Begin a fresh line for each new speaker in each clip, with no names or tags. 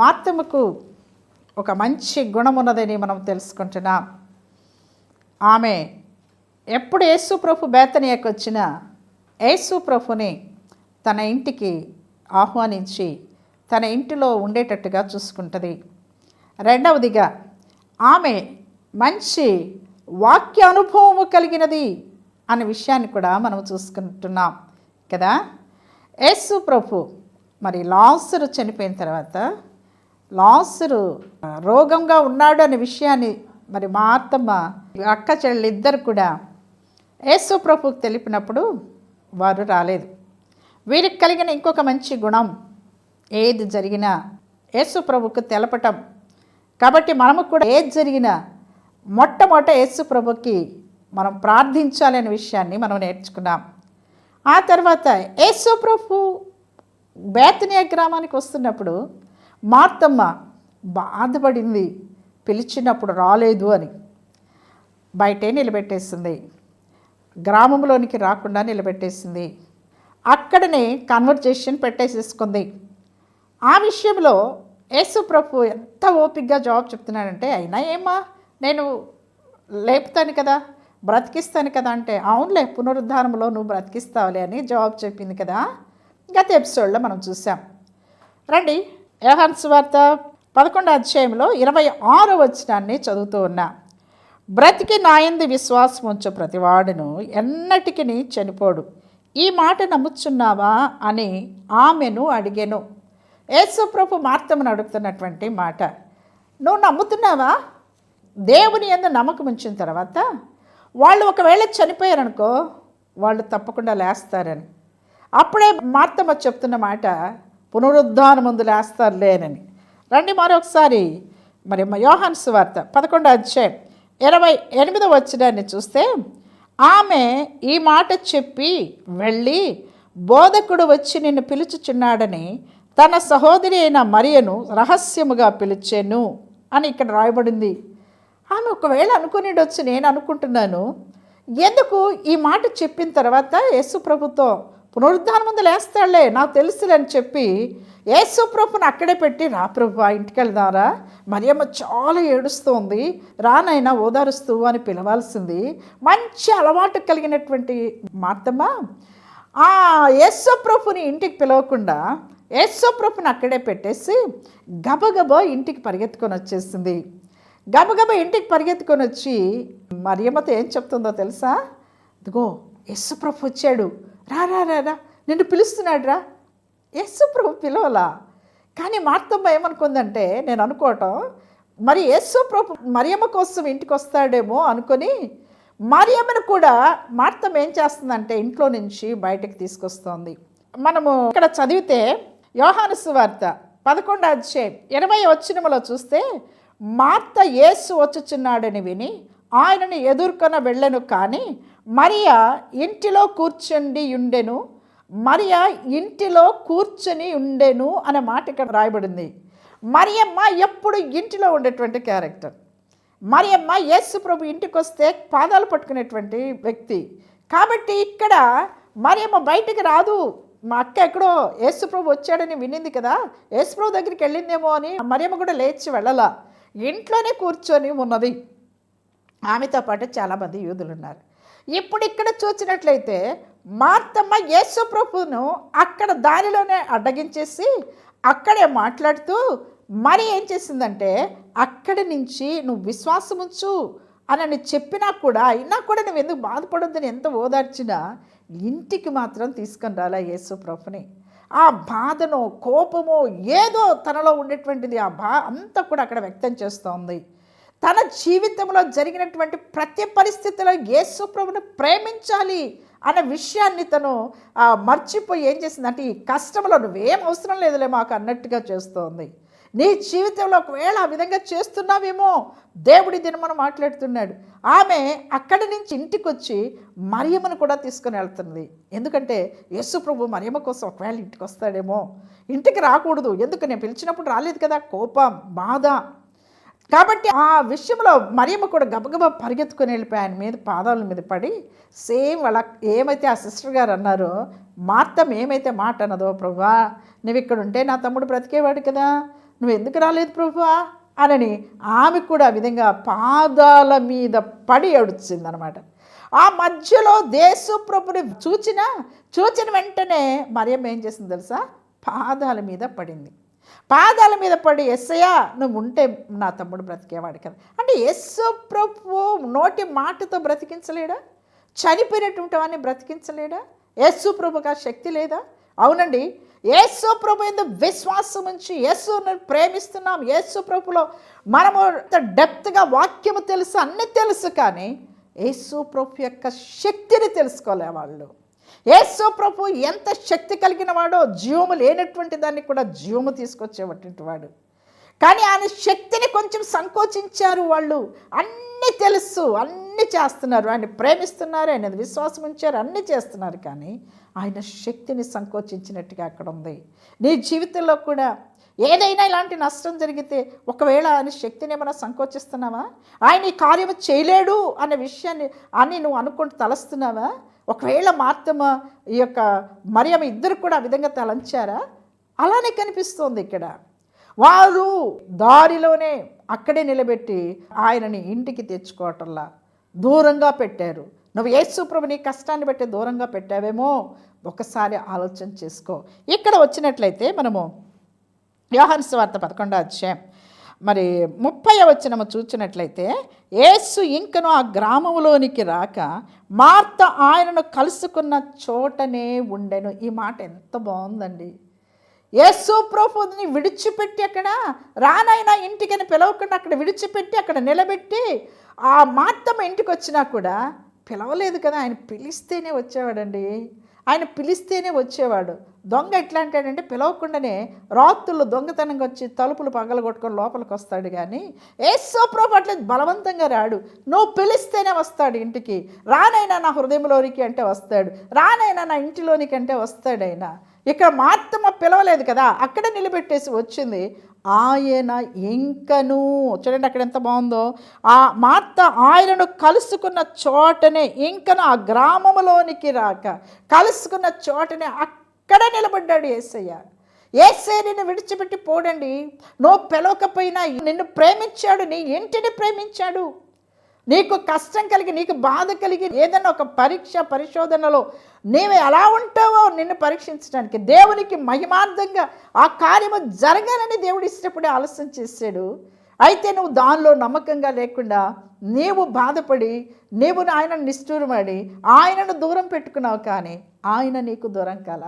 మార్తముకు ఒక మంచి గుణం ఉన్నదని మనం తెలుసుకుంటున్నాం. ఆమె ఎప్పుడు యేసు ప్రభు బేతనీయకు వచ్చినా యేసు ప్రభుని తన ఇంటికి ఆహ్వానించి తన ఇంటిలో ఉండేటట్టుగా చూసుకుంటుంది. రెండవదిగా ఆమె మంచి వాక్య అనుభవము కలిగినది అనే విషయాన్ని కూడా మనం చూసుకుంటున్నాం కదా. యేసు ప్రభు మరి లాసరు చనిపోయిన తర్వాత లాసరు రోగంగా ఉన్నాడు అనే విషయాన్ని మరి మా అత్తమ్మ అక్క చెల్లెలు ఇద్దరు కూడా యేసు ప్రభుకు తెలిపినప్పుడు వారు రాలేదు. వీరికి కలిగిన ఇంకొక మంచి గుణం ఏది జరిగినా యేసు ప్రభుకు తెలపటం. కాబట్టి మనము కూడా ఏది జరిగినా మొట్టమొదట యేసు ప్రభుకి మనం ప్రార్థించాలనే విషయాన్ని మనం నేర్చుకున్నాం. ఆ తర్వాత యేసు ప్రభు బేతనీయ గ్రామానికి వస్తున్నప్పుడు మార్తమ్మ బాధపడింది. పిలిచినప్పుడు రాలేదు అని. బయటే నిలబెట్టేసింది. గ్రామంలోనికి రాకుండా నిలబెట్టేసింది. అక్కడనే కన్వర్జేషన్ పెట్టేసేసుకుంది. ఆ విషయంలో యేసు ప్రభు ఎంత ఓపిక్గా జవాబు చెప్తున్నాడంటే అయినా ఏమా నేను లేపుతాను కదా బ్రతికిస్తాను కదా అంటే అవునులే పునరుద్ధానంలో నువ్వు బ్రతికిస్తావులే అని జవాబు చెప్పింది కదా. గత ఎపిసోడ్లో మనం చూసాం. రండి యోహాన్ వార్త పదకొండో అధ్యాయంలో ఇరవై ఆరు వచనాన్ని చదువుతూ ఉన్నా. బ్రతికి నాయంది విశ్వాసం ఉంచు ప్రతివాడును ఎన్నటికి చనిపోడు. ఈ మాట నమ్ముచున్నావా అని ఆమెను అడిగాను. యేసుప్రభు మార్తమును అడుగుతున్నటువంటి మాట నువ్వు నమ్ముతున్నావా? దేవుని ఎందు నమ్మకం ఉంచిన తర్వాత వాళ్ళు ఒకవేళ చనిపోయారనుకో వాళ్ళు తప్పకుండా లేస్తారని. అప్పుడే మార్తమ్మ చెప్తున్న మాట పునరుద్ధానం లేస్తారు లేనని. రండి మరొకసారి మరి యోహాన్ సువార్త పదకొండు అధ్యాయం ఇరవై ఎనిమిదో వచ్చినాన్ని చూస్తే ఆమె ఈ మాట చెప్పి వెళ్ళి బోధకుడు వచ్చి నిన్ను పిలుచుచున్నాడని తన సహోదరి అయిన మరియను రహస్యముగా పిలిచాను అని ఇక్కడ రాయబడింది. ఆమె ఒకవేళ అనుకునేటొచ్చు నేను అనుకుంటున్నాను. ఎందుకు? ఈ మాట చెప్పిన తర్వాత యేసు ప్రభుతో పునరుద్ధానం ముందు లేస్తాడులే నాకు తెలుసులని చెప్పి యేసు ప్రభుని అక్కడే పెట్టి రా ప్రభు ఇంటికి వెళ్దారా. మరియమ్మ చాలా ఏడుస్తోంది. రానైనా ఓదారుస్తూ అని పిలవాల్సింది. మంచి అలవాటు కలిగినటువంటి మార్తమ్మ. ఆ యేసు ప్రభుని ఇంటికి పిలవకుండా యేసు ప్రభుని అక్కడే పెట్టేసి గబగబా ఇంటికి పరిగెత్తుకొని వచ్చేసింది. గబగబ ఇంటికి పరిగెత్తుకొని వచ్చి మరియమ్మతో ఏం చెప్తుందో తెలుసా? ఇదిగో యస్సుప్రభు వచ్చాడు. రా రా రా రా. నిన్ను పిలుస్తున్నాడు రా యస్సుప్రభు పిలవలా? కానీ మార్తమ్మ ఏమనుకుందంటే నేను అనుకోవటం మరి యేసుప్రభు మరియమ్మ కోసం ఇంటికి వస్తాడేమో అనుకొని మరియమ్మను కూడా మార్తమ్మ ఏం చేస్తుందంటే ఇంట్లో నుంచి బయటకు తీసుకొస్తోంది. మనము ఇక్కడ చదివితే యోహాను సువార్త పదకొండు అధ్యాయం ఇరవై వచ్చినములో చూస్తే మార్త యేసు వచ్చుచున్నాడని విని ఆయనను ఎదుర్కొన వెళ్ళను కానీ మరియా ఇంటిలో కూర్చుండి ఉండెను. మరియా ఇంటిలో కూర్చొని ఉండెను అనే మాట ఇక్కడ రాయబడింది. మరియమ్మ ఎప్పుడు ఇంటిలో ఉండేటువంటి క్యారెక్టర్? మరియమ్మ యేసు ప్రభు ఇంటికి వస్తే పాదాలు పట్టుకునేటువంటి వ్యక్తి. కాబట్టి ఇక్కడ మరియమ్మ బయటికి రాదు. మా అక్క ఎక్కడో యేసుప్రభు వచ్చాడని వినింది కదా. యేసుప్రభు దగ్గరికి వెళ్ళిందేమో అని మరియమ్మ కూడా లేచి వెళ్ళలా. ఇంట్లోనే కూర్చొని ఉన్నది. ఆమెతో పాటు చాలామంది యూదులు ఉన్నారు. ఇప్పుడు ఇక్కడ చూసినట్లయితే మార్తమ్మ యేసుప్రభును అక్కడ దారిలోనే అడ్డగించేసి అక్కడే మాట్లాడుతూ మరి ఏం చేసిందంటే అక్కడి నుంచి నువ్వు విశ్వాసం ఉంచు అని చెప్పినా కూడా అయినా కూడా నువ్వు ఎందుకు బాధపడొద్దని ఎంత ఓదార్చినా ఇంటికి మాత్రం తీసుకొని రాలా యేసుప్రభుని ఆ బాధను కోపమో ఏదో తనలో ఉండేటువంటిది ఆ బా అంతా కూడా అక్కడ వ్యక్తం చేస్తోంది. తన జీవితంలో జరిగినటువంటి ప్రతి పరిస్థితిలో యేసుప్రభును ప్రేమించాలి అనే విషయాన్ని తను మర్చిపోయి ఏం చేసిందంటే ఈ కష్టంలో నువ్వేం అవసరం లేదులే మాకు అన్నట్టుగా చేస్తోంది. నీ జీవితంలో ఒకవేళ ఆ విధంగా చేస్తున్నావేమో? దేవుడి దినమని మాట్లాడుతున్నాడు. ఆమె అక్కడి నుంచి ఇంటికి వచ్చి మరియమ్మను కూడా తీసుకొని వెళ్తుంది. ఎందుకంటే యేసుప్రభు మరియమ్మ కోసం ఒకవేళ ఇంటికి వస్తాడేమో? ఇంటికి రాకూడదు. ఎందుకు? నేను పిలిచినప్పుడు రాలేదు కదా? కోపం బాధ. కాబట్టి ఆ విషయంలో మరియమ్మ కూడా గబగబా పరిగెత్తుకుని వెళ్ళిపోయి ఆయన మీద పాదాల మీద పడి సేమ్ వాళ్ళ ఏమైతే ఆ సిస్టర్ గారు అన్నారో మార్తం ఏమైతే మాట అన్నదో ప్రభా నువ్వు ఇక్కడ ఉంటే నా తమ్ముడు బ్రతికేవాడు కదా నువ్వు ఎందుకు రాలేదు ప్రభువా? అనని ఆమె కూడా ఆ విధంగా పాదాల మీద పడి ఏడుచింది అనమాట ఆ మధ్యలో దేశప్రభుని చూచిన చూచిన వెంటనే మరియమ్మ ఏం చేసింది తెలుసా? పాదాల మీద పడింది. పాదాల మీద పడి ఎస్సయ్యా నువ్వు ఉంటే నా తమ్ముడు బ్రతికేవాడు కదా. అంటే ఎస్సో ప్రభు నోటి మాటతో బ్రతికించలేడా? చనిపోయినటువంటి వాడిని బ్రతికించలేడా? యేసు ప్రభుకి ఆ శక్తి లేదా? అవునండి యేసు ప్రభు ఎందు విశ్వాసం ఉంచి యేసును ప్రేమిస్తున్నాం. యేసు ప్రభులో మనము డెప్త్గా వాక్యము తెలుసు అన్నీ తెలుసు కానీ యేసు ప్రభు యొక్క శక్తిని తెలుసుకోలే వాళ్ళు యేసు ప్రభు ఎంత శక్తి కలిగిన వాడో జీవము లేనటువంటి దాన్ని కూడా జీవము తీసుకొచ్చేటువంటి వాడు. కానీ ఆయన శక్తిని కొంచెం సంకోచించారు వాళ్ళు. అన్నీ తెలుసు అన్నీ చేస్తున్నారు. ఆయన ప్రేమిస్తున్నారు ఆయన విశ్వాసం ఉంచారు అన్నీ చేస్తున్నారు. కానీ ఆయన శక్తిని సంకోచించినట్టుగా అక్కడ ఉంది. నీ జీవితంలో కూడా ఏదైనా ఇలాంటి నష్టం జరిగితే ఒకవేళ ఆయన శక్తిని ఏమైనా సంకోచిస్తున్నావా? ఆయన ఈ కార్యము చేయలేడు అనే విషయాన్ని అని నువ్వు అనుకుంటూ తలస్తున్నావా? ఒకవేళ మార్తమ ఈ యొక్క మరియమ్మ ఇద్దరు కూడా ఆ విధంగా తలంచారా? అలానే కనిపిస్తోంది ఇక్కడ. వారు దారిలోనే అక్కడే నిలబెట్టి ఆయనని ఇంటికి తెచ్చుకోవటంలా దూరంగా పెట్టారు. నువ్వు యేసుప్రభు నీ కష్టాన్ని బట్టి దూరంగా పెట్టావేమో? ఒకసారి ఆలోచన చేసుకో. ఇక్కడ వచ్చినట్లయితే మనము వ్యవహార స్వార్త పదకొండో అధ్యాయం మరి ముప్పై వచ్చినము చూచినట్లయితే యేసు ఇంకను ఆ గ్రామంలోనికి రాక మార్త ఆయనను కలుసుకున్న చోటనే ఉండెను. ఈ మాట ఎంత బాగుందండి. యేసు ప్రభుని విడిచిపెట్టి అక్కడ రానైనా ఇంటికని పిలవకుండా అక్కడ విడిచిపెట్టి అక్కడ నిలబెట్టి ఆ మార్తమ్మ ఇంటికి వచ్చినా కూడా పిలవలేదు కదా ఆయన పిలిస్తేనే వచ్చేవాడండి. ఆయన పిలిస్తేనే వచ్చేవాడు. దొంగ ఎట్లా అంటాడంటే పిలవకుండానే రాత్రులు దొంగతనంగా వచ్చి తలుపులు పగలగొట్టుకొని లోపలికి వస్తాడు కానీ ఏసో ప్రభు అట్లా బలవంతంగా రాడు. నువ్వు పిలిస్తేనే వస్తాడు ఇంటికి. రానైనా నా హృదయంలోనికి అంటే వస్తాడు. రానైనా నా ఇంటిలోనికి అంటే వస్తాడైనా. ఇక్కడ మార్తమ్మ పిలవలేదు కదా అక్కడ నిలబెట్టేసి వచ్చింది. ఆయన ఇంకను చూడండి అక్కడ ఎంత బాగుందో ఆ మార్త ఆయనను కలుసుకున్న చోటనే ఇంకను ఆ గ్రామంలోనికి రాక కలుసుకున్న చోటనే అక్కడ నిలబడ్డాడు ఏసయ్య. ఏసే నిన్ను విడిచిపెట్టి పోడండి. నువ్వు పిలవకపోయినా నిన్ను ప్రేమించాడు నీ ఇంటిని ప్రేమించాడు. నీకు కష్టం కలిగి నీకు బాధ కలిగి ఏదైనా ఒక పరీక్ష పరిశోధనలో నీవు ఎలా ఉంటావో నిన్ను పరీక్షించడానికి దేవునికి మహిమార్థంగా ఆ కార్యము జరగాలని దేవుడు ఇష్టపడి ఆలస్యం చేశాడు. అయితే నువ్వు దానిలో నమ్మకంగా లేకుండా నీవు బాధపడి నీవు ఆయనను నిష్ఠూరమాడి ఆయనను దూరం పెట్టుకున్నావు కానీ ఆయన నీకు దూరం కల.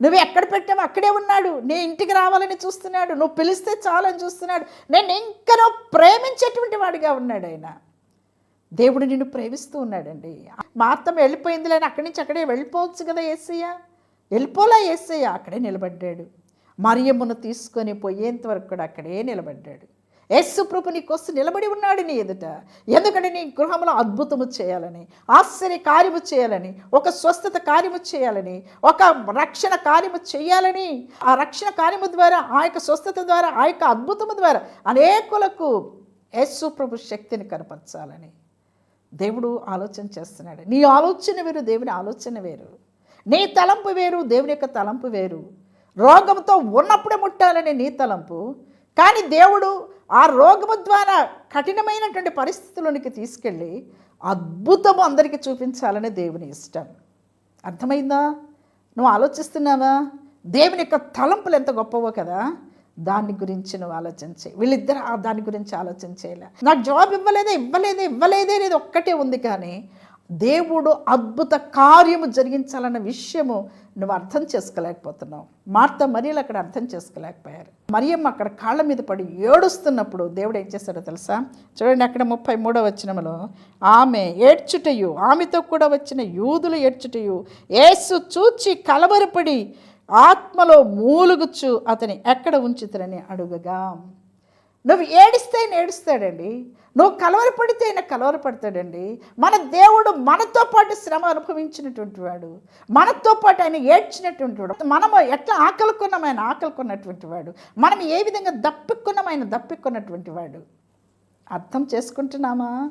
నువ్వు ఎక్కడ పెట్టావు అక్కడే ఉన్నాడు. నీ ఇంటికి రావాలని చూస్తున్నాడు. నువ్వు పిలిస్తే చాలని చూస్తున్నాడు. నేను ఇంకా ప్రేమించేటువంటి వాడిగా ఉన్నాడు ఆయన. దేవుడు నిన్ను ప్రేమిస్తూ ఉన్నాడండి. మా అత్తమ్మ వెళ్ళిపోయింది లేని అక్కడి నుంచి అక్కడే వెళ్ళిపోవచ్చు కదా ఏసయ్య? వెళ్ళిపోలా ఏసయ్య? అక్కడే నిలబడ్డాడు. మరియమ్మను తీసుకొని పోయేంత వరకు కూడా అక్కడే నిలబడ్డాడు. యేసు ప్రభు నీ నిలబడి ఉన్నాడు నీ ఎదుట. ఎందుకంటే నీ గృహంలో అద్భుతము చేయాలని ఆశ్చర్య కార్యము చేయాలని ఒక స్వస్థత కార్యము చేయాలని ఒక రక్షణ కార్యము చేయాలని ఆ రక్షణ కార్యము ద్వారా ఆ యొక్క స్వస్థత ద్వారా ఆ యొక్క అద్భుతము ద్వారా అనేకులకు యేసు ప్రభు శక్తిని కనపరచాలని. దేవుడు ఆలోచన చేస్తున్నాడు. నీ ఆలోచన వేరు దేవుని ఆలోచన వేరు. నీ తలంపు వేరు దేవుని యొక్క తలంపు వేరు. రోగంతో ఉన్నప్పుడే ముట్టాలని నీ తలంపు. కానీ దేవుడు ఆ రోగము ద్వారా కఠినమైనటువంటి పరిస్థితుల్లోనికి తీసుకెళ్ళి అద్భుతము అందరికీ చూపించాలని దేవుని ఇష్టం. అర్థమైందా? నువ్వు ఆలోచిస్తున్నావా? దేవుని యొక్క తలంపులు ఎంత గొప్పవో కదా? దాని గురించి నువ్వు ఆలోచన చేయి. వీళ్ళిద్దరు దాని గురించి ఆలోచన చేయలే. నా జాబ్ ఇవ్వలేదే ఇవ్వలేదే ఇవ్వలేదే అనేది ఒక్కటే ఉంది కానీ దేవుడు అద్భుత కార్యము జరిగించాలన్న విషయము నువ్వు అర్థం చేసుకోలేకపోతున్నావు. మార్త మరియలు అక్కడ అర్థం చేసుకోలేకపోయారు. మరియమ్మ అక్కడ కాళ్ళ మీద పడి ఏడుస్తున్నప్పుడు దేవుడు ఏం చేశాడో తెలుసా? చూడండి అక్కడ ముప్పై మూడో వచ్చినములో ఆమె ఏడ్చుటయు ఆమెతో కూడా వచ్చిన యూదులు ఏడ్చుటయు ఏసు చూచి కలవరపడి ఆత్మలో మూలుగుచ్చు అతని ఎక్కడ ఉంచుతారని అడుగగా నువ్వు ఏడిస్తే ఆయన ఏడుస్తాడండి నువ్వు కలవరపడితే ఆయన కలవరపడతాడండి మన దేవుడు మనతో పాటు శ్రమ అనుభవించినటువంటి వాడు మనతో పాటు ఆయన ఏడ్చినటువంటి వాడు మనము ఎట్లా ఆకలికున్నాం ఆయన ఆకలికున్నటువంటి వాడు మనం ఏ విధంగా దప్పిక్కున్నాం ఆయన దప్పిక్కున్నటువంటి వాడు. అర్థం చేసుకుంటున్నామా?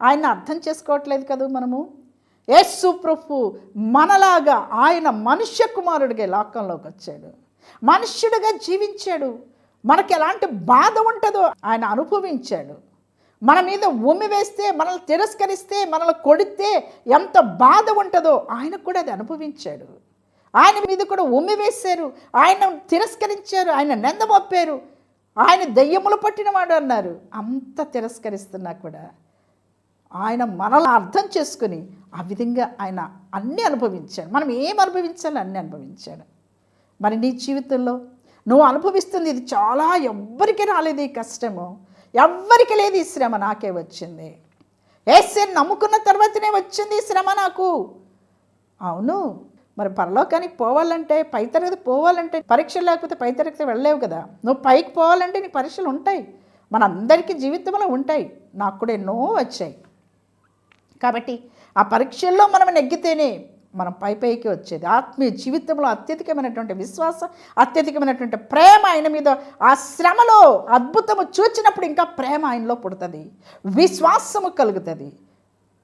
ఆయన అర్థం చేసుకోవట్లేదు కదా మనము? యేసు ప్రభు మనలాగా ఆయన మనుష్య కుమారుడిగా లోకంలోకి వచ్చాడు. మనుష్యుడిగా జీవించాడు. మనకి ఎలాంటి బాధ ఉంటుందో ఆయన అనుభవించాడు. మన మీద ఉమ్మి వేస్తే మనల్ని తిరస్కరిస్తే మనల్ని కొడితే ఎంత బాధ ఉంటుందో ఆయన కూడా అది అనుభవించాడు. ఆయన మీద కూడా ఉమ్మి వేశారు. ఆయన తిరస్కరించారు. ఆయన నిందమొప్పారు ఆయన దయ్యములు పట్టినవాడు అన్నారు. అంత తిరస్కరిస్తున్నా కూడా ఆయన మనల్ని అర్థం చేసుకుని ఆ విధంగా ఆయన అన్నీ అనుభవించాడు. మనం ఏం అనుభవించాలో అన్నీ అనుభవించాడు. మరి నీ జీవితంలో నువ్వు అనుభవిస్తుంది ఇది చాలా ఎవ్వరికి రాలేదు ఈ కష్టము. ఎవ్వరికి లేదు ఈ శ్రమ నాకే వచ్చింది. ఏసే నమ్ముకున్న తర్వాతనే వచ్చింది ఈ శ్రమ నాకు. అవును. మరి పరలోకానికి పోవాలంటే పై తరగతి పోవాలంటే పరీక్షలు లేకపోతే పై తరగతి వెళ్ళలేవు కదా. నువ్వు పైకి పోవాలంటే నీ పరీక్షలు ఉంటాయి. మన అందరికీ జీవితంలో ఉంటాయి. నాకు కూడా ఎన్నో వచ్చాయి. కాబట్టి ఆ పరీక్షల్లో మనం నెగ్గితేనే మనం పై పైకి వచ్చేది. ఆత్మీయ జీవితంలో అత్యధికమైనటువంటి విశ్వాసం అత్యధికమైనటువంటి ప్రేమ ఆయన మీద ఆ శ్రమలో అద్భుతము చూచినప్పుడు ఇంకా ప్రేమ ఆయనలో పుడుతుంది. విశ్వాసము కలుగుతుంది.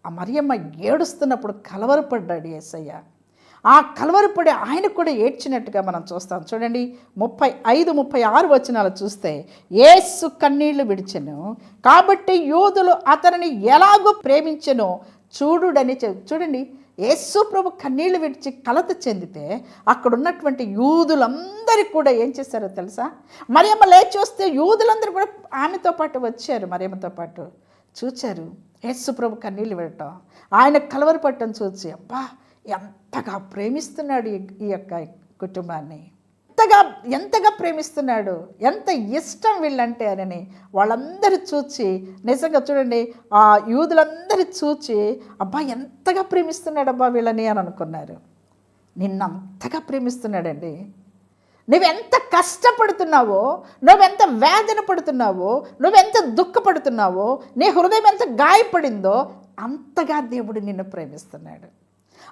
ఆ మరియమ్మ ఏడుస్తున్నప్పుడు కలవరపడ్డాడు ఏసయ్య. ఆ కలవరపడి ఆయన కూడా ఏడ్చినట్టుగా మనం చూస్తాం. చూడండి ముప్పై ఐదు ముప్పై ఆరు వచనాలు చూస్తే ఏసు కన్నీళ్ళు విడిచెను కాబట్టి యూదులు అతనిని ఎలాగో ప్రేమించెనో చూడుడని చూడండి యేసు ప్రభు కన్నీళ్ళు విడిచి కలత చెందితే అక్కడున్నటువంటి యూదులందరికీ కూడా ఏం చేశారో తెలుసా? మరియమ్మ లేచి వస్తే యూదులందరూ కూడా ఆమెతో పాటు వచ్చారు మరియమ్మతో పాటు. చూచారు యేసు ప్రభు కన్నీళ్ళు విడటం ఆయన కలవరపట్టం చూసి అబ్బా ఎంతగా ప్రేమిస్తున్నాడు ఈ- ఈ యొక్క కుటుంబాన్ని. ఎంతగా ఎంతగా ప్రేమిస్తున్నాడు ఎంత ఇష్టం వీళ్ళంటే అని వాళ్ళందరూ చూచి నిజంగా చూడండి ఆ యూదులందరూ చూచి అబ్బా ఎంతగా ప్రేమిస్తున్నాడు అబ్బా వీళ్ళని అని అనుకున్నారు. నిన్నంతగా ప్రేమిస్తున్నాడండి. నువ్వెంత కష్టపడుతున్నావో నువ్వెంత వేదన పడుతున్నావో నువ్వెంత దుఃఖపడుతున్నావో నీ హృదయం ఎంత గాయపడిందో అంతగా దేవుడు నిన్ను ప్రేమిస్తున్నాడు.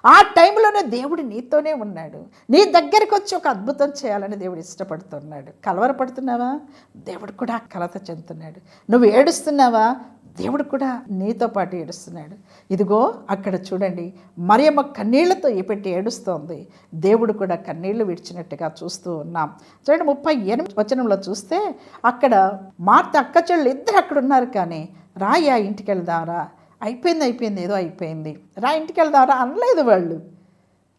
ఆ టైంలోనే దేవుడు నీతోనే ఉన్నాడు. నీ దగ్గరికి వచ్చి ఒక అద్భుతం చేయాలని దేవుడు ఇష్టపడుతున్నాడు. కలవరపడుతున్నావా? దేవుడు కూడా కలత చెందుతున్నాడు. నువ్వు ఏడుస్తున్నావా? దేవుడు కూడా నీతో పాటు ఏడుస్తున్నాడు. ఇదిగో అక్కడ చూడండి. మరియమ్మ కన్నీళ్ళతో పెట్టి ఏడుస్తోంది. దేవుడు కూడా కన్నీళ్ళు విడిచినట్టుగా చూస్తూ ఉన్నాం. చూడండి ముప్పై ఎనిమిది వచనంలో చూస్తే అక్కడ మార్త అక్క చెల్లెలు ఇద్దరు అక్కడ ఉన్నారు కానీ రాయా ఇంటికి వెళ్దాంరా. అయిపోయింది అయిపోయింది ఏదో అయిపోయింది. రా ఇంటికి వెళ్దాంరా అనలేదు వాళ్ళు.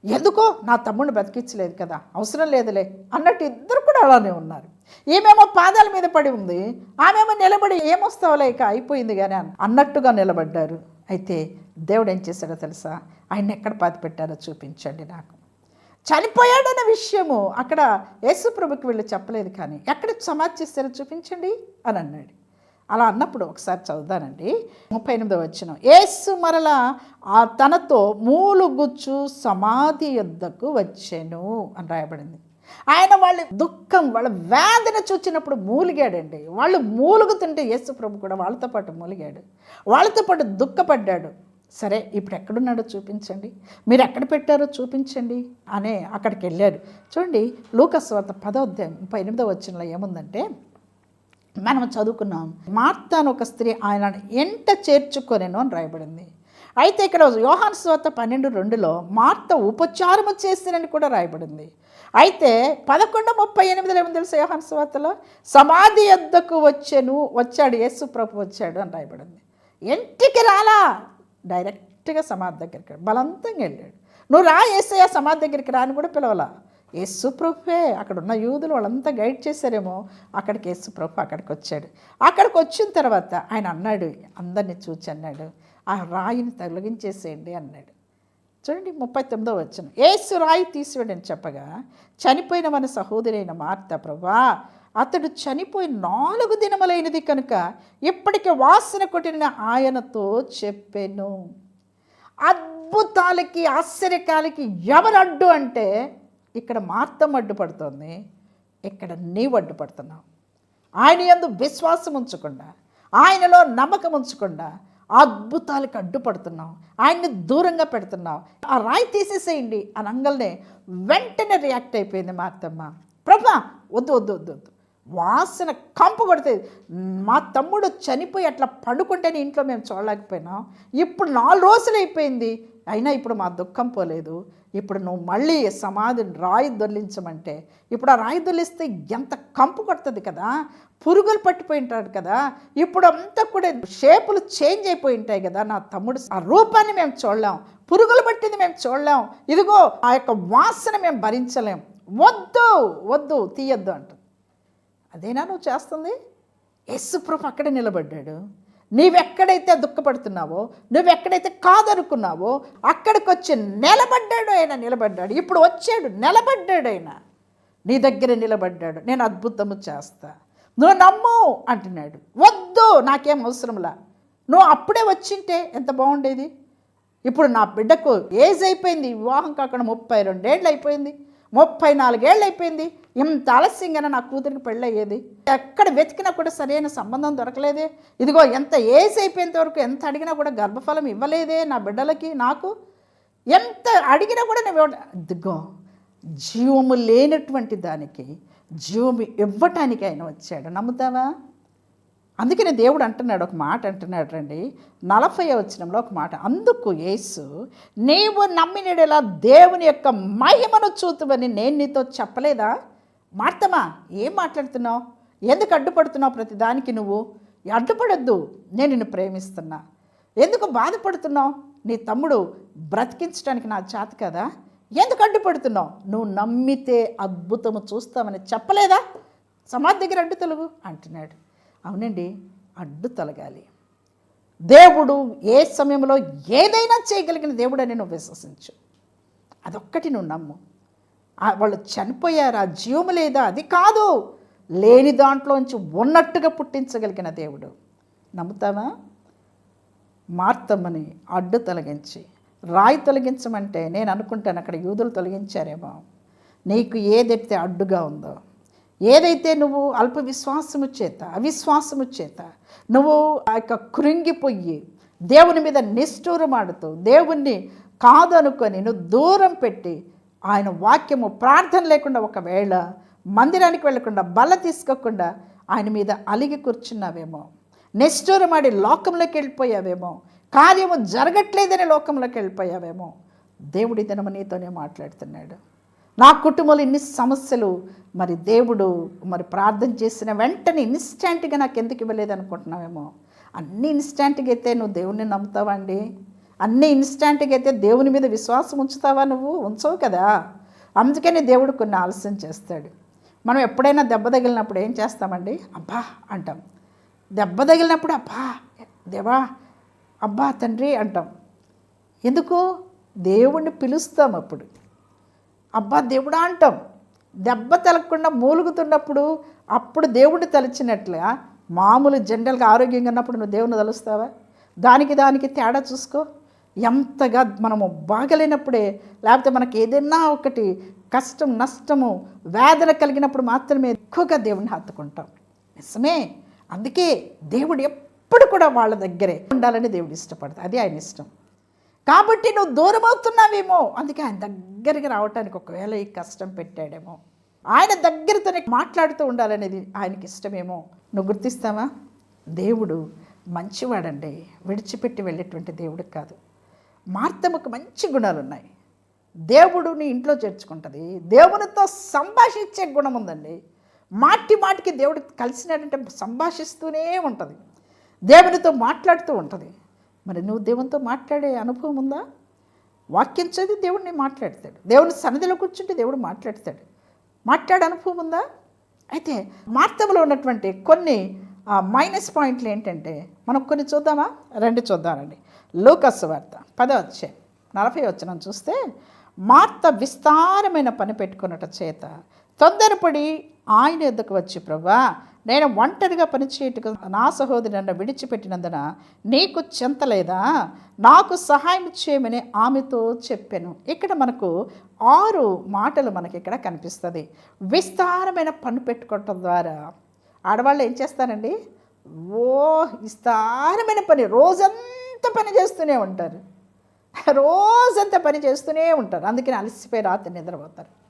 ఎందుకో నా తమ్ముడిని బతికించలేదు కదా అవసరం లేదులే అన్నట్టు ఇద్దరు కూడా అలానే ఉన్నారు. ఈమెమో పాదాల మీద పడి ఉంది ఆమెమో నిలబడి ఏమొస్తావులే ఇక అయిపోయింది కానీ అన్నట్టుగా నిలబడ్డారు. అయితే దేవుడు ఏం చేశాడో తెలుసా? ఆయన ఎక్కడ పాతి పెట్టారో చూపించండి నాకు. చనిపోయాడన్న విషయము అక్కడ యేసుప్రభుకి వెళ్ళి చెప్పలేదు కానీ ఎక్కడ సమాధి చేస్తారో చూపించండి అని అన్నాడు. అలా అన్నప్పుడు ఒకసారి చదువుదానండి ముప్పై ఎనిమిదో వచ్చిన ఏసు మరల ఆ తనతో మూలుగుచ్చు సమాధి యొద్దకు వచ్చాను అని రాయబడింది. ఆయన వాళ్ళ దుఃఖం వాళ్ళ వేదన చూచినప్పుడు మూలిగాడండి. వాళ్ళు మూలుగుతుంటే యేసు ప్రభు కూడా వాళ్ళతో పాటు మూలిగాడు. వాళ్ళతో పాటు దుఃఖపడ్డాడు. సరే ఇప్పుడు ఎక్కడున్నాడో చూపించండి. మీరు ఎక్కడ పెట్టారో చూపించండి అనే అక్కడికి వెళ్ళారు చూడండి లూకస్ వార్త పదో అధ్యాయం ముప్పై ఎనిమిదో వచ్చినలో ఏముందంటే మనం చదువుకున్నాం. మార్త అని ఒక స్త్రీ ఆయన ఎంట చేర్చుకొనేను అని రాయబడింది. అయితే ఇక్కడ యోహాన్ స్వాత పన్నెండు రెండులో మార్త ఉపచారము చేసినని కూడా రాయబడింది. అయితే పదకొండు ముప్పై ఎనిమిదిలో ఏమి తెలుసు యోహాన్ స్వాతలో సమాధి యొద్దకు వచ్చాను వచ్చాడు యేసు ప్రభు వచ్చాడు అని రాయబడింది. ఇంటికి రాలా? డైరెక్ట్గా సమాధి దగ్గరికి బలవంతంగా వెళ్ళాడు. నువ్వు రా ఏసయ్య సమాధి దగ్గరికి రాని కూడా పిలవలా. యేసుప్రభువే అక్కడ ఉన్న యూదులు వాళ్ళంతా గైడ్ చేశారేమో అక్కడికి యేసుప్రభు అక్కడికి వచ్చాడు. అక్కడికి వచ్చిన తర్వాత ఆయన అన్నాడు అందరినీ చూచి అన్నాడు ఆ రాయిని తొలగించేసేయండి అన్నాడు. చూడండి ముప్పై తొమ్మిదో వచ్చిన ఏసు రాయి తీసివేడని చెప్పగా చనిపోయిన మన సహోదరైన మార్త ప్రభా అతడు చనిపోయి నాలుగు దినములైనది కనుక ఇప్పటికి వాసన కొట్టిన ఆయనతో చెప్పాను. అద్భుతాలకి ఆశ్చర్యకాలకి ఎవరు అడ్డు అంటే ఇక్కడ మార్తం అడ్డుపడుతోంది ఇక్కడ నీవు అడ్డుపడుతున్నావు. ఆయన యందు విశ్వాసం ఉంచకుండా ఆయనలో నమ్మకం ఉంచకుండా అద్భుతాలకు అడ్డుపడుతున్నావు ఆయన్ని దూరంగా పెడుతున్నావు. ఆ రాయి తీసేసేయండి అని అంగల్నే వెంటనే రియాక్ట్ అయిపోయింది మార్తమ్మ. ప్రభా వద్దు వద్దు వద్దు వద్దు. వాసన కంపు కొడుతుంది మా తమ్ముడు చనిపోయి అట్లా పడుకుంటేనే ఇంట్లో మేము చూడలేకపోయినాం. ఇప్పుడు నాలుగు రోజులు అయిపోయింది. అయినా ఇప్పుడు మా దుఃఖం పోలేదు. ఇప్పుడు నువ్వు మళ్ళీ సమాధిని రాయి దొల్లించమంటే ఇప్పుడు ఆ రాయి దొల్లిస్తే ఎంత కంపు కొడుతుంది కదా? పురుగులు పట్టిపోయి ఉంటాడు కదా? ఇప్పుడు అంతా కూడా షేపులు చేంజ్ అయిపోయి ఉంటాయి కదా? నా తమ్ముడు ఆ రూపాన్ని మేము చూడలేం. పురుగులు పట్టింది మేము చూడలేం. ఇదిగో ఆ యొక్క వాసన మేము భరించలేం. వద్దు వద్దు తీయొద్దు అంటుంది. అదేనా నువ్వు చేస్తుంది? యేసుప్రభు అక్కడే నిలబడ్డాడు. నీవెక్కడైతే దుఃఖపడుతున్నావో నువ్వెక్కడైతే కాదనుకున్నావో అక్కడికి వచ్చి నిలబడ్డాడు ఆయన నిలబడ్డాడు. ఇప్పుడు వచ్చాడు నిలబడ్డాడు ఆయన. నీ దగ్గర నిలబడ్డాడు. నేను అద్భుతము చేస్తా. నువ్వు నమ్ము అంటున్నాడు. వద్దు నాకేం అవసరంలా. నువ్వు అప్పుడే వచ్చింటే ఎంత బాగుండేది? ఇప్పుడు నా బిడ్డకు ఏజ్ అయిపోయింది వివాహం కాకుండా ముప్పై రెండేళ్ళు అయిపోయింది. ముప్పై నాలుగేళ్ళు అయిపోయింది. ఇంత ఆలస్యంగానే నా కూతురికి పెళ్ళయ్యేది? ఎక్కడ వెతికినా కూడా సరైన సంబంధం దొరకలేదే. ఇదిగో ఎంత ఏజ్ అయిపోయేంత వరకు ఎంత అడిగినా కూడా గర్భఫలం ఇవ్వలేదే నా బిడ్డలకి నాకు. ఎంత అడిగినా కూడా నేను ఇదిగో జీవము లేనటువంటి దానికి జీవము ఇవ్వటానికి ఆయన వచ్చాడు. నమ్ముతావా? అందుకనే దేవుడు అంటున్నాడు ఒక మాట అంటున్నాడు రండి. నలభై వచ్చినంలో ఒక మాట అందుకు యేసు నీవు నమ్మినడేలా దేవుని యొక్క మహిమను చూతువని నేను నీతో చెప్పలేదా? మార్తమా ఏం మాట్లాడుతున్నావు? ఎందుకు అడ్డుపడుతున్నావు ప్రతిదానికి నువ్వు? అడ్డుపడొద్దు నేను నిన్ను ప్రేమిస్తున్నా. ఎందుకు బాధపడుతున్నావు? నీ తమ్ముడు బ్రతికించడానికి నా చేత కదా? ఎందుకు అడ్డుపడుతున్నావు? నువ్వు నమ్మితే అద్భుతము చూస్తామని చెప్పలేదా? సమాధి దగ్గర అడ్డు తొలగు అంటున్నాడు. అవునండి అడ్డు తొలగాలి. దేవుడు ఏ సమయంలో ఏదైనా చేయగలిగిన దేవుడని నువ్వు విశ్వసించు. అదొక్కటి నువ్వు నమ్ము. వాళ్ళు చనిపోయారా? జీవము లేదా? అది కాదు. లేని దాంట్లోంచి ఉన్నట్టుగా పుట్టించగలిగిన దేవుడు. నమ్ముతావా? మార్తమ్మని అడ్డు తొలగించి రాయి తొలగించమంటే నేను అనుకుంటాను అక్కడ యూదులు తొలగించారేమో. నీకు ఏదైతే అడ్డుగా ఉందో ఏదైతే నువ్వు అల్ప విశ్వాసము చేత అవిశ్వాసము చేత నువ్వు ఆ యొక్క కృంగిపోయి దేవుని మీద నిష్ఠూరమాడుతూ దేవుణ్ణి కాదనుకొని నువ్వు దూరం పెట్టి ఆయన వాక్యము ప్రార్థన లేకుండా ఒకవేళ మందిరానికి వెళ్ళకుండా బల్ల తీసుకోకుండా ఆయన మీద అలిగి కూర్చున్నావేమో నిష్ఠూరమాడి లోకంలోకి వెళ్ళిపోయావేమో కార్యము జరగట్లేదని లోకంలోకి వెళ్ళిపోయావేమో దేవుడి దినము నీతోనే మాట్లాడుతున్నాడు. నా కుటుంబంలో ఇన్ని సమస్యలు మరి దేవుడు మరి ప్రార్థన చేసిన వెంటనే ఇన్స్టాంట్గా నాకు ఎందుకు ఇవ్వలేదు అనుకుంటున్నావేమో అన్ని ఇన్స్టాంట్గా అయితే నువ్వు దేవుణ్ణి నమ్ముతావా అండి? అన్ని ఇన్స్టాంట్గా అయితే దేవుని మీద విశ్వాసం ఉంచుతావా నువ్వు? ఉంచవు కదా. అందుకని దేవుడు కొన్ని ఆలస్యం చేస్తాడు. మనం ఎప్పుడైనా దెబ్బ తగిలినప్పుడు ఏం చేస్తామండి? అబ్బా! అంటాం. దెబ్బ తగిలినప్పుడు అబ్బా! దేవా! అబ్బా! తండ్రి! అంటాం. ఎందుకు? దేవుణ్ణి పిలుస్తాం అప్పుడు. అబ్బా! దేవుడా! అంటాం. దెబ్బ తలకుండా మూలుగుతున్నప్పుడు అప్పుడు దేవుడిని తలిచినట్లుగా మామూలు జనరల్గా ఆరోగ్యంగా ఉన్నప్పుడు నువ్వు దేవుని తలుస్తావా? దానికి దానికి తేడా చూసుకో. ఎంతగా మనము బాగలేనప్పుడే లేకపోతే మనకి ఏదైనా ఒకటి కష్టం నష్టము వేదన కలిగినప్పుడు మాత్రమే ఎక్కువగా దేవుడిని హత్తుకుంటాం. నిజమే. అందుకే దేవుడు ఎప్పుడు కూడా వాళ్ళ దగ్గరే ఉండాలని దేవుడు ఇష్టపడతాడు. అది ఆయన ఇష్టం. కాబట్టి నువ్వు దూరం అవుతున్నావేమో. అందుకే ఆయన దగ్గరికి రావటానికి ఒకవేళ ఈ కష్టం పెట్టాడేమో. ఆయన దగ్గరతోనే మాట్లాడుతూ ఉండాలనేది ఆయనకి ఇష్టమేమో. నువ్వు గుర్తిస్తావా? దేవుడు మంచివాడండి. విడిచిపెట్టి వెళ్ళేటువంటి దేవుడు కాదు. మార్తమ్మకు మంచి గుణాలు ఉన్నాయి దేవుడుని ఇంట్లో చేర్చుకుంటుంది. దేవునితో సంభాషించే గుణం ఉందండి. మాటి మాటికి దేవుడు కలిసినాడంటే సంభాషిస్తూనే ఉంటుంది. దేవునితో మాట్లాడుతూ ఉంటుంది. మరి నువ్వు దేవునితో మాట్లాడే అనుభవం ఉందా? వాక్యం చదివి దేవుడిని మాట్లాడతాడు. దేవుని సన్నిధిలో కూర్చుంటే దేవుడు మాట్లాడతాడు. మాట్లాడే అనుభవం ఉందా? అయితే మార్తములో ఉన్నటువంటి కొన్ని మైనస్ పాయింట్లు ఏంటంటే మనం కొన్ని చూద్దామా? రెండు చూద్దామండి. లూకస్ వార్త పదో వచ్చే నలభై వచ్చిన చూస్తే మార్త విస్తారమైన పని పెట్టుకున్నట చేత తొందరపడి ఆయన ఎద్దకు వచ్చి ప్రభా నేను ఒంటరిగా పనిచేయటకు నా సహోదరి నన్ను విడిచిపెట్టినందున నీకు చింతలేదా నాకు సహాయం చేయమని ఆమెతో చెప్పాను. ఇక్కడ మనకు ఆరు మాటలు మనకి ఇక్కడ కనిపిస్తుంది. విస్తారమైన పని పెట్టుకోవటం ద్వారా ఆడవాళ్ళు ఏం చేస్తారండి? ఓ విస్తారమైన పని. రోజంతా పని చేస్తూనే ఉంటారు. రోజంతా పని చేస్తూనే ఉంటారు. అందుకని అలసిపోయి రాత్రి నిద్రపోతారు.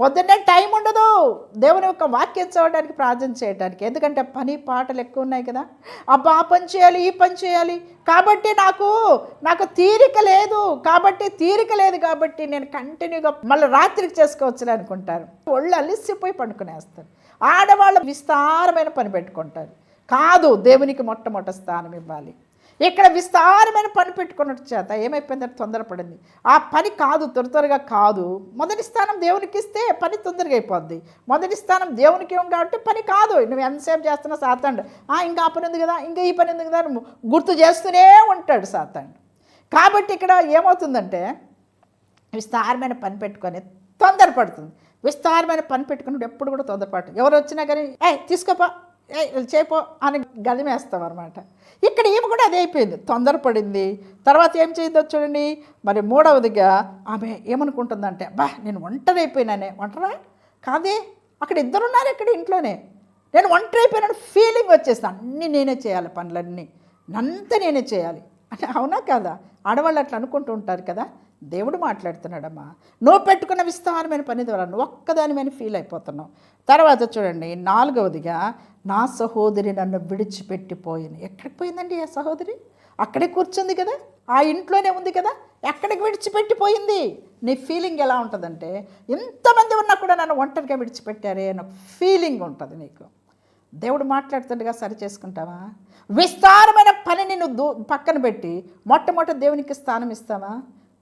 పొద్దున్నే టైం ఉండదు. దేవుని యొక్క వాక్యం చదవడానికి ప్రార్థన చేయడానికి. ఎందుకంటే పని పాటలు ఎక్కువ ఉన్నాయి కదా. అబ్బా ఆ పని చేయాలి ఈ పని చేయాలి. కాబట్టి నాకు నాకు తీరిక లేదు. కాబట్టి తీరిక లేదు కాబట్టి నేను కంటిన్యూగా మళ్ళీ రాత్రికి చేసుకోవచ్చు అనుకుంటారు. ఒళ్ళు అలిసిపోయి పండుకునేస్తారు. ఆడవాళ్ళు విస్తారమైన పని పెట్టుకుంటారు. కాదు దేవునికి మొట్టమొదటి స్థానం ఇవ్వాలి. ఇక్కడ విస్తారమైన పని పెట్టుకున్నట్టు చేత. ఏమైపోయిందంటే తొందరపడింది. ఆ పని కాదు త్వర త్వరగా కాదు. మొదటి స్థానం దేవునికి ఇస్తే పని తొందరగా అయిపోద్ది. మొదటి స్థానం దేవునికి ఇవ్వం కాబట్టి పని కాదు. నువ్వు ఎంతసేపు చేస్తున్నా సాతాండు ఆ ఇంకా ఆ పని ఉంది కదా ఇంకా ఈ పని ఉంది కదా గుర్తు చేస్తూనే ఉంటాడు సాతాండు కాబట్టి ఇక్కడ ఏమవుతుందంటే విస్తారమైన పని పెట్టుకొని తొందరపడుతుంది. విస్తారమైన పని పెట్టుకున్నప్పుడు ఎప్పుడు కూడా తొందరపడు ఎవరు వచ్చినా కానీ ఏ తీసుకోపా. చేపో అని గదిమేస్తాం అనమాట ఇక్కడ ఈమె కూడా అదే అయిపోయింది. తొందరపడింది. తర్వాత ఏం చేద్దో చూడండి. మరి మూడవదిగా ఆమె ఏమనుకుంటుందంటే బా నేను ఒంటరి అయిపోయినానే ఒంటరా? కాదే అక్కడ ఇద్దరున్నారు ఇక్కడ ఇంట్లోనే. నేను ఒంటరి అయిపోయినాను ఫీలింగ్ వచ్చేసింది. అన్నీ నేనే చేయాలి పనులన్నీ. నంత నేనే చేయాలి. అంటే అవునా కాదా? ఆడవాళ్ళు అట్లా అనుకుంటూ ఉంటారు కదా. దేవుడు మాట్లాడుతున్నాడమ్మా. నువ్వు పెట్టుకున్న విస్తారమైన పని ద్వారా నువ్వు ఒక్కదానిమైన ఫీల్ అయిపోతున్నావు. తర్వాత చూడండి నాలుగవదిగా నా సహోదరి నన్ను విడిచిపెట్టిపోయింది. ఎక్కడికి పోయిందండి ఆ సహోదరి? అక్కడే కూర్చుంది కదా? ఆ ఇంట్లోనే ఉంది కదా? ఎక్కడికి విడిచిపెట్టిపోయింది? నీ ఫీలింగ్ ఎలా ఉంటుందంటే ఎంతమంది ఉన్నా కూడా నన్ను ఒంటరిగా విడిచిపెట్టారే అన్న ఫీలింగ్ ఉంటుంది నీకు. దేవుడు మాట్లాడుతుండగా సరి చేసుకుంటావా? విస్తారమైన పనిని నువ్వు దూ పక్కన పెట్టి మొట్టమొదటి దేవునికి స్థానం ఇస్తావా?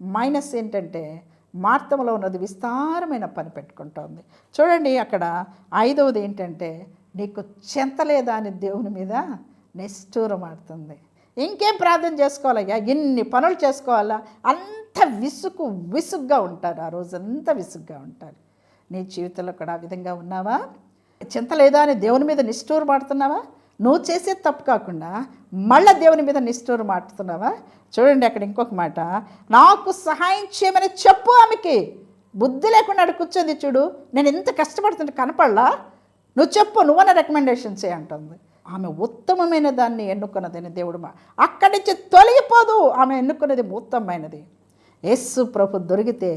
మైనస్ ఏంటంటే మార్తంలో ఉన్నది విస్తారమైన పని పెట్టుకుంటోంది. చూడండి అక్కడ ఐదవది ఏంటంటే నీకు చెంతలేదా అని దేవుని మీద నిష్ఠూరం ఆడుతుంది ఇంకేం ప్రార్థన చేసుకోవాలయ్యా? ఎన్ని పనులు చేసుకోవాలా? అంత విసుగు విసుగ్గా ఉంటారు. ఆ రోజంతా విసుగ్గా ఉంటారు. నీ జీవితంలో కూడా ఆ విధంగా ఉన్నావా? చింతలేదా అని దేవుని మీద నిష్ఠూరు మాడుతున్నావా నువ్వు చేసే తప్పు కాకుండా మళ్ళా దేవుని మీద నిష్ఠూరు మాడుతున్నావా చూడండి అక్కడ ఇంకొక మాట. నాకు సహాయం చేయమని చెప్పు ఆమెకి. బుద్ధి లేకుండా అక్కడ కూర్చొని చూడు. నేను ఎంత కష్టపడుతుంటే కనపడలా? నువ్వు చెప్పు నువ్వన్న రికమెండేషన్ చేయి అంటుంది. ఆమె ఉత్తమమైన దాన్ని ఎన్నుకున్నదని దేవుడు మా అక్కడి నుంచి తొలగిపోదు. ఆమె ఎన్నుకున్నది ఉత్తమమైనది. యేసు ప్రభు దొరికితే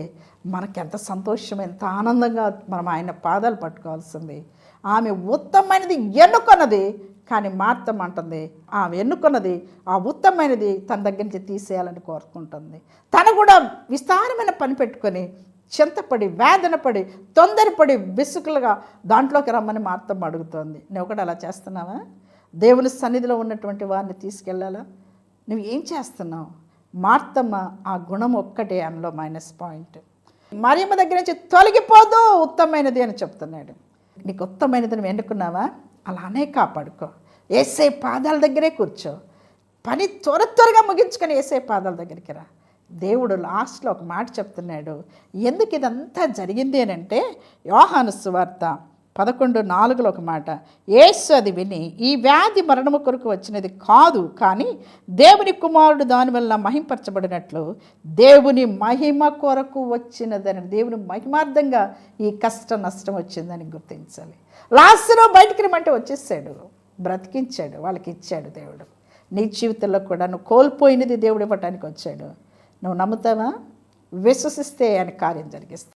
మనకెంత సంతోషం ఎంత ఆనందంగా మనం ఆయన పాదాలు పట్టుకోవాల్సింది. ఆమె ఉత్తమమైనది ఎన్నుకున్నది కానీ మార్తం అంటుంది ఆమె ఎన్నుకున్నది ఆ ఉత్తమమైనది తన దగ్గర నుంచి తీసేయాలని కోరుకుంటుంది. తను కూడా విస్తారమైన పని పెట్టుకొని చింతపడి వేదనపడి తొందరపడి విసుకులుగా దాంట్లోకి రమ్మని మార్తం అడుగుతోంది. నువ్వు కూడా అలా చేస్తున్నావా? దేవుని సన్నిధిలో ఉన్నటువంటి వారిని తీసుకెళ్ళాలా? నువ్వు ఏం చేస్తున్నావు మార్తమ్మ ఆ గుణం ఒక్కటే అందులో మైనస్ పాయింట్. మరియమ్మ దగ్గర నుంచి తొలగిపోదు ఉత్తమైనది అని చెప్తున్నాడు. నీకు ఉత్తమైనది నువ్వు ఎన్నుకున్నావా? అలానే కాపాడుకో. ఏసే పాదాల దగ్గరే కూర్చో. పని త్వర త్వరగా ముగించుకొని ఏసే పాదాల దగ్గరికి రా. దేవుడు లాస్ట్లో ఒక మాట చెప్తున్నాడు. ఎందుకు ఇదంతా జరిగింది అని అంటే యోహాను సువార్త పదకొండు నాలుగులో ఒక మాట ఏసు అది విని ఈ వ్యాధి మరణము కొరకు వచ్చినది కాదు కానీ దేవుని కుమారుడు దానివల్ల మహింపరచబడినట్లు దేవుని మహిమ కొరకు వచ్చినదని దేవుని మహిమార్థంగా ఈ కష్ట నష్టం వచ్చిందని గుర్తించాలి. లాస్ట్లో బయటికి రమ్మంటే వచ్చేసాడు బ్రతికించాడు వాళ్ళకి ఇచ్చాడు దేవుడు. నీ జీవితంలో కూడా నువ్వు కోల్పోయినది దేవుడు ఇవ్వటానికి వచ్చాడు. నువ్వు నమ్ముతావా? విశ్వసిస్తే అని కార్యం జరిగిస్తావు